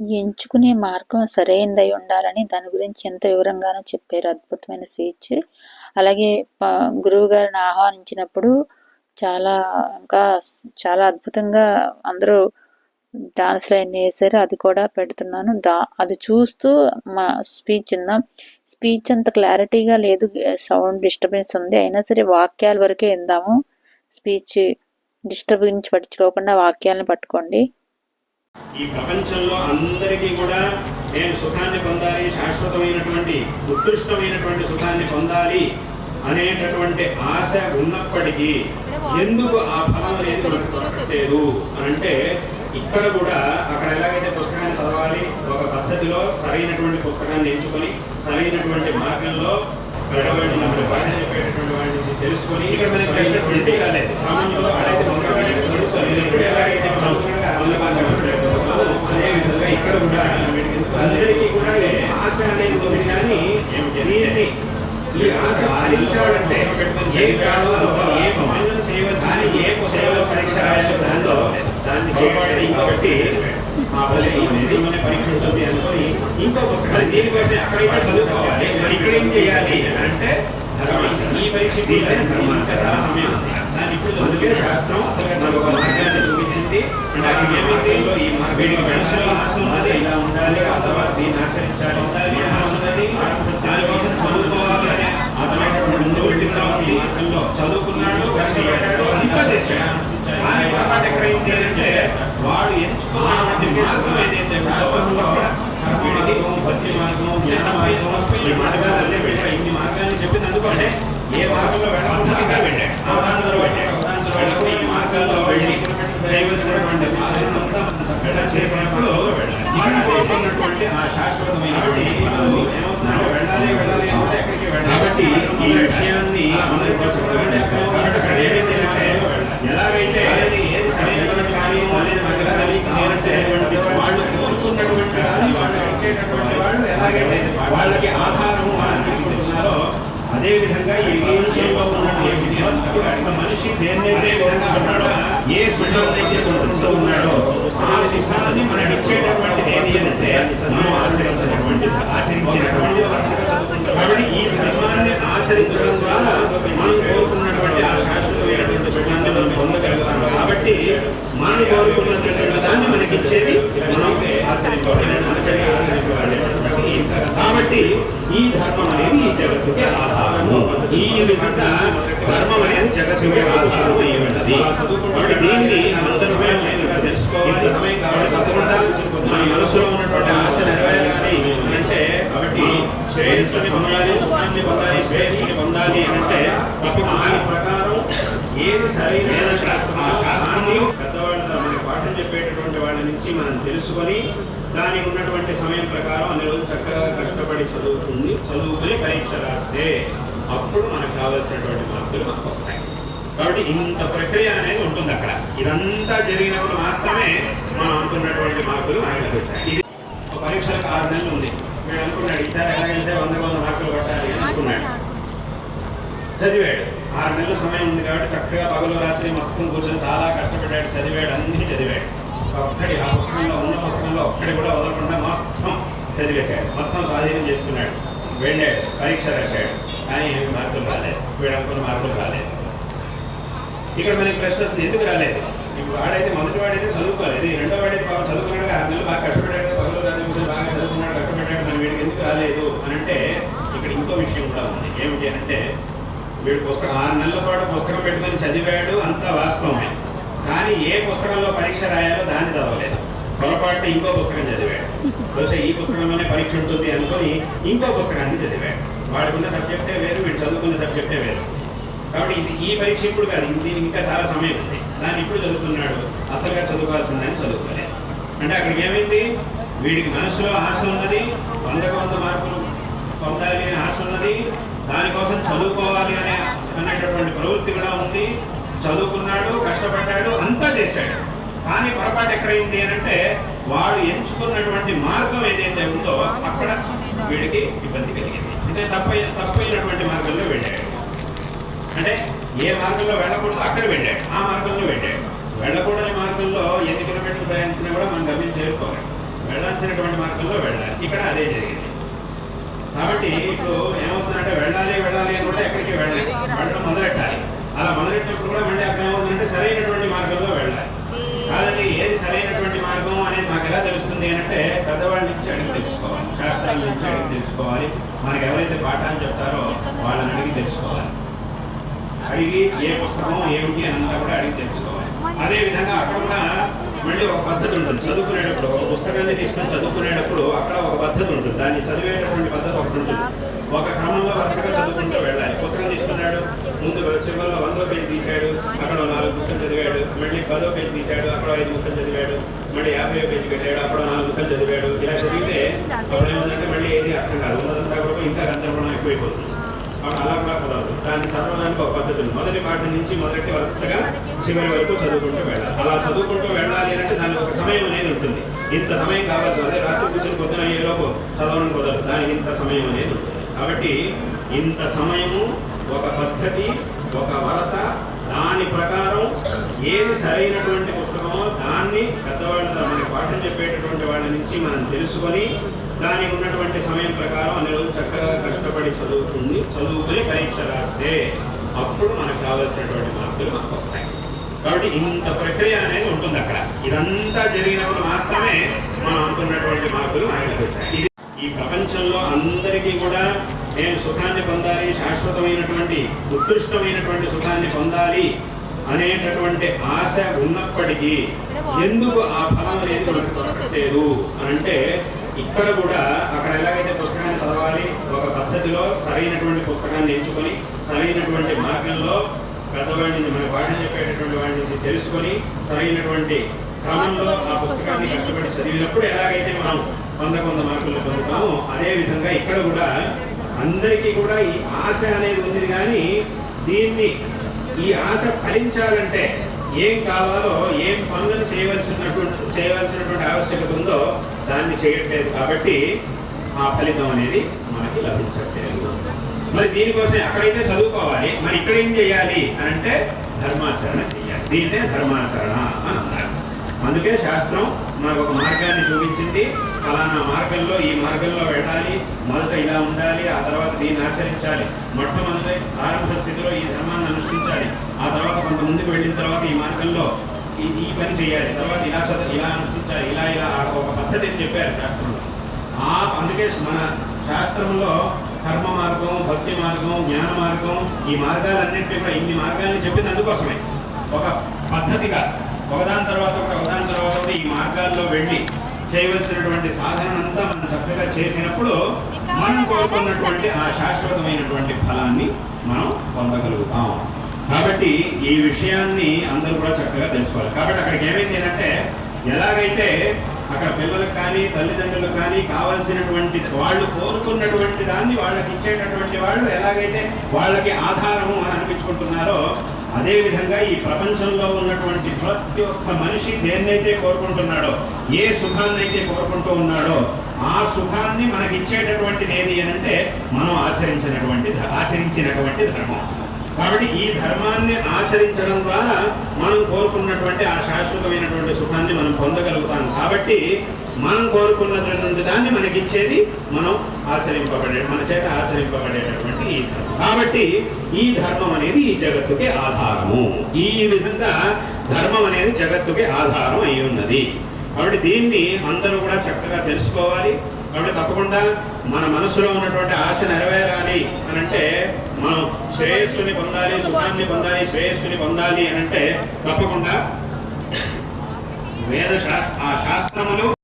ఎంచుకునే మార్గం సరైనదై ఉండాలని దాని గురించి ఎంత వివరంగానో చెప్పారు. అద్భుతమైన స్పీచ్. అలాగే గురువు గారిని ఆహ్వానించినప్పుడు చాలా ఇంకా చాలా అద్భుతంగా అందరూ డాన్స్ లైన్ వేసారు. అది కూడా పెడుతున్నాను. దా అది చూస్తూ మా స్పీచ్ విన్నాం. స్పీచ్ అంత క్లారిటీగా లేదు. సౌండ్ డిస్టర్బెన్స్ ఉంది. అయినా సరే వాక్యాల వరకే విందాము. స్పీచ్ డిస్టర్బెన్స్ పట్టించుకోకుండా వాక్యాలను పట్టుకోండి. ఈ ప్రపంచంలో అందరికీ కూడా నేను సుఖాన్ని పొందాలి శాశ్వతమైనటువంటి ఉత్కృష్టమైనటువంటి సుఖాన్ని పొందాలి అనేటటువంటి ఆశ ఉన్నప్పటికీ ఎందుకు ఆ ఫలం అనేది దొరకట్లేదు అని అంటే ఇక్కడ కూడా అక్కడ ఎలాగైతే పుస్తకాన్ని చదవాలి ఒక పద్ధతిలో సరైనటువంటి పుస్తకాన్ని ఎంచుకొని సరైనటువంటి మార్గంలో మరి పాఠ చెప్పేటటువంటి తెలుసుకొని ఇక్కడ మనకి ఉంటే కాలేదు క్రమంలో అలాగే పుస్తకాన్ని తెలుసుకొని ఎప్పుడు ఎలాగైతే మనం అందుబాటులో అదే విధంగా ఇక్కడ కూడా అందరికీ కూడా ఆశ అనేది ఉంది కానీ దీన్ని ఈ నిలిచాడంటే ఏ కాలంలో ఏ పనులను చేయవచ్చు కానీ ఏ సేవల పరీక్ష రాయాలో దాంతో దాన్ని చేపట్టి ఇంకొకటి మా బలి అనేది పరీక్ష ఉంటుంది అనుకొని ఇంకో పుస్తకాలు దీనికోసం అక్కడ ఇక్కడ చదువుకోవాలి మరి ఇక్కడ ఏం చేయాలి అంటే ఈ పరీక్షకి ఇంకా చాలా సమయం ఉంది. దాని ఇప్పుడు అందుకే శాస్త్రం అసలు మనకు ఒక మార్గాన్ని చూపించింది. అంటే అది ఏమైతే ఈ వీడికి మనసులో ఆశ ఉన్నది ఇలా ఉండాలి ఆ తర్వాత దీన్ని ఆచరించాలి ఉండాలి ఆశ ఉన్నది దానికోసం చదువుకోవాలి అనే అతనైనటువంటి ముందు వెళ్ళిన ఈ మార్గంలో చదువుకున్నాడు కష్టపడ్డాడు అంతా చేశాడు కానీ ఎక్కడైంది అంటే వాడు ఎంచుకున్నటువంటి మార్గం ఏదైతే వీడికి భక్తి మార్గం జ్ఞాన మార్గం ఈ మార్గాలన్నీ వెళ్ళాడు ఇన్ని మార్గాన్ని చెప్పింది అందుకోసే ఏ మార్గంలో వెళ్ళకుండా ఇక్కడ వెళ్ళాడు ఆ మార్గంలో వెళ్ళకుండా ఈ మార్గాల్లో వెళ్ళి అంతా చేసినప్పుడు ఇక్కడ ఆ శాశ్వతమైనటువంటి మనము ఏమవుతుందంటే వెళ్ళాలి వెళ్ళాలి అంటే ఎక్కడికి వెళ్ళాలి కాబట్టి ఈ విషయాన్ని మనం చెప్పడం సరైనది అంటే ఎలాగైతే ఏది సరైనటువంటి కార్యం అనేది మనకు తెలియకపోయినటువంటి వాళ్ళు కోరుకున్నటువంటి దాన్ని వాళ్ళు ఇచ్చేటటువంటి వాళ్ళు ఎలాగైతే వాళ్ళకి ఆహారం అనుకుంటున్నారో అదే విధంగా ఈ విషయంలో ఉన్నటువంటి మనిషి దేన్నైతే విధంగా ఉన్నాడో ఏ సుఖాన్నైతే కొనుక్కుంటూ ఉన్నాడో ఆ సుఖాన్ని మనకి ఇచ్చేటటువంటిది ఏది అంటే మనం ఆచరించినటువంటి ఆచరించినటువంటి కాబట్టి ఈ ధర్మాన్ని ఆచరించడం ద్వారా మనం కోరుకున్నటువంటి ఆ శాశ్వతమైనటువంటి సుఖాన్ని మనం పొందగలుగుతాం. కాబట్టి మనం కోరుకున్నటువంటి దాన్ని మనకి ఇచ్చేది మనం ఆచరించాలి కాబట్టి ఈ ధర్మం అనేది ఈ జగత్తుకి ఆధారము. ఈ విధంగా ధర్మం అనేది జగత్తుకి ఆధారం అయి ఉన్నది. కాబట్టి దీన్ని అందరూ తెలుసుకోవాలి. సమయం కాబట్టి తప్పకుండా మన మనసులో ఉన్నటువంటి ఆశ నెరవేరాలి అంటే కాబట్టి శ్రేయస్సుని పొందాలి సుఖాన్ని పొందాలి శ్రేయస్సుని పొందాలి అంటే తప్పకుండా ప్రకారం ఏది సరైన శాస్త్రం ఆ శాస్త్రాన్ని పెద్దవాళ్ళ మనకి పాఠం చెప్పేటటువంటి వాళ్ళ నుంచి మనం తెలుసుకొని దానికి ఉన్నటువంటి సమయం ప్రకారం అన్ని రోజులు చక్కగా కష్టపడి చదువుతుంది. చదువుకుని పరీక్ష రాస్తే అప్పుడు మనకు కావలసినటువంటి మార్కులు మనకు వస్తాయి. కాబట్టి ఇంత ప్రక్రియ అనేది ఉంటుంది అక్కడ. ఇదంతా జరిగినప్పుడు మాత్రమే మనం అనుకున్నటువంటి మార్కులు మనకు లభిస్తాయి. ఇది ఒక పరీక్షలకు ఆరు నెలలు ఉంది. వీడు అనుకున్నాడు ఈసారి ఎలాగైతే వంద వంద మార్కులు కొట్టాలి అని అనుకున్నాడు చదివాడు. ఆరు నెలల సమయం ఉంది కాబట్టి చక్కగా పగలు రాత్రి మొత్తం కూర్చొని చాలా కష్టపడ్డాడు. చదివాడు అన్ని చదివాడు. ఒక్కడి ఆ పుస్తకంలో ఉన్న పుస్తకంలో ఒక్కటి కూడా వదలకుండా మొత్తం చదివేశాడు మొత్తం స్వాధీనం చేసుకున్నాడు వెళ్ళాడు పరీక్ష రాశాడు కానీ ఏమి మార్కులు రాలేదు వీడు అనుకున్న మార్కులు రాలేదు ఇక్కడ మనకి ప్రశ్న వస్తుంది ఎందుకు రాలేదు ఇప్పుడు వాడైతే మొదటి వాడైతే చదువుకోలేదు రెండో వాడైతే బాగా చదువుకున్నాడు ఆరు నెలలు బాగా కష్టపడ్డాడు పగలు రాత్రి బాగా చదువుకున్నాడు కష్టపడ్డాడు మరి వీడికి ఎందుకు రాలేదు అని అంటే ఇక్కడ ఇంకో విషయం కూడా ఉంది ఏమిటి అంటే వీడు పుస్తకం ఆరు నెలల పాటు పుస్తకం పెట్టుకొని చదివాడు అంతా వాస్తవమే కానీ ఏ పుస్తకంలో పరీక్ష రాయాలో దాన్ని చదవలేదు. పొరపాటు ఇంకో పుస్తకం చదివాడు. బహుశా ఈ పుస్తకంలోనే పరీక్ష ఉంటుంది అనుకొని ఇంకో పుస్తకాన్ని చదివాడు. వాడుకున్న సబ్జెక్టే వేరు వీడు చదువుకున్న సబ్జెక్టే వేరు. కాబట్టి ఇది ఈ పరీక్ష ఇప్పుడు కాదు దీనికి ఇంకా చాలా సమయం ఉంది. దాన్ని ఇప్పుడు చదువుతున్నాడు? అసలుగా చదువుకోవాల్సిందని చదువుకోలేదు. అంటే అక్కడికి ఏమైంది? వీడికి మనసులో ఆశ ఉన్నది వందకు వంద మార్కులు పొందాలి అనే ఆశ ఉన్నది. దానికోసం చదువుకోవాలి అనే అనేటటువంటి ప్రవృత్తి కూడా ఉంది. చదువుకున్న కష్టపడ్డాడు అంతా చేశాడు. కానీ పొరపాటు ఎక్కడైంది అని అంటే వాడు ఎంచుకున్నటువంటి మార్గం ఏదైతే ఉందో అక్కడ వీడికి ఇబ్బంది కలిగింది. అంటే తప్పైన తప్పైనటువంటి మార్గంలో వెళ్ళాడు. అంటే ఏ మార్గంలో వెళ్ళకూడదు అక్కడ వెళ్ళాడు. ఆ మార్గంలో వెళ్ళాడు. వెళ్ళకూడని మార్గంలో ఎన్ని కిలోమీటర్లు ప్రయాణించినా కూడా మనం గమ్యం చేరుకోవాలి వెళ్ళాల్సినటువంటి మార్గంలో వెళ్ళాలి. ఇక్కడ అదే జరిగింది. కాబట్టి ఇప్పుడు ఏమవుతుందంటే వెళ్ళాలి వెళ్ళాలి అని కూడా ఎక్కడికి వెళ్ళాలి. వెళ్ళడం మొదలెట్టాలి. అలా మొదలెట్టినప్పుడు కూడా మళ్ళీ అక్కడ ఏమవుతుందంటే సరైనటువంటి మార్గంలో వెళ్ళాలి. కాదండి ఏది సరైనటువంటి మార్గం అనేది మాకు ఎలా తెలుస్తుంది అంటే పెద్దవాళ్ళ నుంచి అడిగి తెలుసుకోవాలి శాస్త్రాల నుంచి అడిగి తెలుసుకోవాలి. మనకు ఎవరైతే పాఠాలు చెప్తారో వాళ్ళని అడిగి తెలుసుకోవాలి. అడిగి ఏ పుస్తకం ఏమిటి అన్నంతా కూడా అడిగి తెలుసుకోవాలి. అదే విధంగా అక్కడ కూడా మళ్ళీ ఒక పద్ధతి ఉంటుంది. చదువుకునేటప్పుడు ఒక పుస్తకాన్ని తీసుకొని చదువుకునేటప్పుడు అక్కడ ఒక పద్ధతి ఉంటుంది. దాన్ని చదివేటటువంటి పద్ధతి ఒకటి ఉంటుంది ఒక క్రమంలో వరుసగా చదువుకుంటూ వెళ్ళాలి పుస్తకం తీసుకున్నాడు ముందు చివరిలో వందో పేజీ తీశాడు అక్కడ నాలుగు బుక్కలు చదివాడు మళ్ళీ పదో పేజీ తీశాడు అక్కడ ఐదు ముక్కలు చదివాడు మళ్ళీ యాభై పేజీ పెట్టాడు అక్కడ నాలుగు బుక్కలు చదివాడు. ఇలా చదివితే అప్పుడు ఏముందంటే మళ్ళీ ఏది అర్థం కాదు. ఉన్నదంతా కూడా ఇంకా గందరగోళం ఎక్కువైపోతుంది అప్పుడు అలా కూడా కుదరదు. దాన్ని చదవడానికి ఒక పద్ధతి ఉంది. మొదటి పాట నుంచి మొదటి వరుసగా చివరి వరకు చదువుకుంటూ వెళ్ళాలి. అలా చదువుకుంటూ వెళ్ళాలి అంటే దానికి ఒక సమయం అనేది ఉంటుంది. ఇంత సమయం కావచ్చు అదే రాత్రి కూర్చొని పొద్దున అయ్యేలోపు చదవడం కుదరదు. దానికి ఇంత సమయం అనేది ఉంటుంది. కాబట్టి ఇంత సమయము ఒక పద్ధతి ఒక వరస దాని ప్రకారం ఏది సరైనటువంటి పుస్తకమో దాన్ని పెద్దవాళ్ళ మనకి పాఠం చెప్పేటటువంటి వాళ్ళ నుంచి మనం తెలుసుకొని దానికి ఉన్నటువంటి సమయం ప్రకారం అన్ని రోజులు చక్కగా కష్టపడి చదువుతుంది చదువుకుని పరీక్ష రాస్తే అప్పుడు మనకు కావలసినటువంటి మార్కులు మనకు వస్తాయి. కాబట్టి ఇంత ప్రక్రియ అనేది ఉంటుంది అక్కడ. ఇదంతా జరిగినప్పుడు మాత్రమే మనం అనుకున్నటువంటి మార్కులు మనకు లభిస్తాయి ఈ ప్రపంచంలో అందరికీ కూడా నేను సుఖాన్ని పొందాలి? శాశ్వతమైనటువంటి ఉత్కృష్టమైనటువంటి సుఖాన్ని పొందాలి అనేటటువంటి ఆశ ఉన్నప్పటికీ ఎందుకు ఆ ఫలం అనేది మనకు దొరకట్లేదు అని అంటే ఇక్కడ కూడా అక్కడ ఎలాగైతే పుస్తకాన్ని చదవాలి? ఒక పద్ధతిలో సరైనటువంటి పుస్తకాన్ని ఎంచుకొని సరైనటువంటి మార్గంలో పెద్దవాడి నుంచి మన పాఠం చెప్పేటటువంటి వాడి నుంచి తెలుసుకొని సరైనటువంటి క్రమంలో ఆ పుస్తకాన్ని కష్టపడి చదివినప్పుడు ఎలాగైతే మనం వంద కొంత మార్కులు పొందుతామో అదే విధంగా ఇక్కడ కూడా అందరికీ కూడా ఈ ఆశ అనేది ఉంది కానీ దీన్ని ఈ ఆశ ఫలించాలంటే ఏం కావాలో ఏం పనులను చేయవలసినటువంటి చేయవలసినటువంటి ఆవశ్యకత ఉందో దాన్ని చేయట్లేదు కాబట్టి ఆ ఫలితం అనేది మనకి లభించట్లేదు. మరి దీనికోసం అక్కడైతే చదువుకోవాలి. మరి ఇక్కడ ఏం చేయాలి అంటే ధర్మాచరణ చేయాలి. దీన్నే ధర్మాచరణ అని అన్నారు అందుకే శాస్త్రం మనకు ఒక మార్గాన్ని చూపించింది. ఫలానా మార్గంలో ఈ మార్గంలో వెళ్ళాలి మొదట ఇలా ఉండాలి ఆ తర్వాత దీన్ని ఆచరించాలి. మొట్టమొదటి ఆరంభ స్థితిలో ఈ ధర్మాన్ని అనుష్ఠించాలి. ఆ తర్వాత కొంత ముందుకు వెళ్ళిన తర్వాత ఈ మార్గంలో ఈ ఈ పని చేయాలి. తర్వాత ఇలా చదువు ఇలా అనుష్ఠించాలి ఇలా ఇలా ఒక పద్ధతి అని చెప్పారు శాస్త్రంలో. ఆ అందుకే మన శాస్త్రంలో కర్మ మార్గం భక్తి మార్గం జ్ఞాన మార్గం ఈ మార్గాలన్నింటినీ కూడా ఇన్ని మార్గాల్ని చెప్పింది అందుకోసమే. ఒక పద్ధతిగా. ఒకదాని తర్వాత ఒకటి ఒకదాని తర్వాత ఈ మార్గాల్లో వెళ్ళి చేయవలసినటువంటి సాధన అంతా మనం చక్కగా చేసినప్పుడు మనం కోరుకున్నటువంటి ఆ శాశ్వతమైనటువంటి ఫలాన్ని మనం పొందగలుగుతాం. కాబట్టి ఈ విషయాన్ని అందరూ కూడా చక్కగా తెలుసుకోవాలి. కాబట్టి అక్కడికి ఏమైంది అంటే ఎలాగైతే అక్కడ పిల్లలకు కానీ తల్లిదండ్రులకు కానీ కావాల్సినటువంటి వాళ్ళు కోరుకున్నటువంటి దాన్ని వాళ్ళకి ఇచ్చేటటువంటి వాళ్ళు ఎలాగైతే వాళ్ళకి ఆధారము అని అనిపించుకుంటున్నారో అదే విధంగా ఈ ప్రపంచంలో ఉన్నటువంటి ప్రతి ఒక్క మనిషి దేన్నైతే కోరుకుంటున్నాడో ఏ సుఖాన్ని అయితే కోరుకుంటూ ఉన్నాడో ఆ సుఖాన్ని మనకి ఇచ్చేటటువంటిది ఏది అని అంటే మనం ఆచరించినటువంటి ఆచరించినటువంటి ధర్మం. కాబట్టి ఈ ధర్మాన్ని ఆచరించడం ద్వారా మనం కోరుకున్నటువంటి శాశ్వతమైనటువంటి సుఖాన్ని మనం పొందగలుగుతాం. కాబట్టి మనం కోరుకున్నటువంటి దాన్ని మనకిచ్చేది మనం ఆచరింపబడే మన చేత ఆచరింపబడేటటువంటి ఈ ధర్మం. కాబట్టి ఈ ధర్మం అనేది ఈ జగత్తుకి ఆధారము. ఈ విధంగా ధర్మం అనేది జగత్తుకి ఆధారం అయి ఉన్నది. కాబట్టి దీన్ని అందరూ కూడా చక్కగా తెలుసుకోవాలి. కాబట్టి తప్పకుండా మన మనసులో ఉన్నటువంటి ఆశ నెరవేరాలి అని అంటే మనం శ్రేయస్సుని పొందాలి సుఖాన్ని పొందాలి శ్రేయస్సుని పొందాలి అని అంటే తప్పకుండా వేద శాస్త్ర ఆ శాస్త్రములు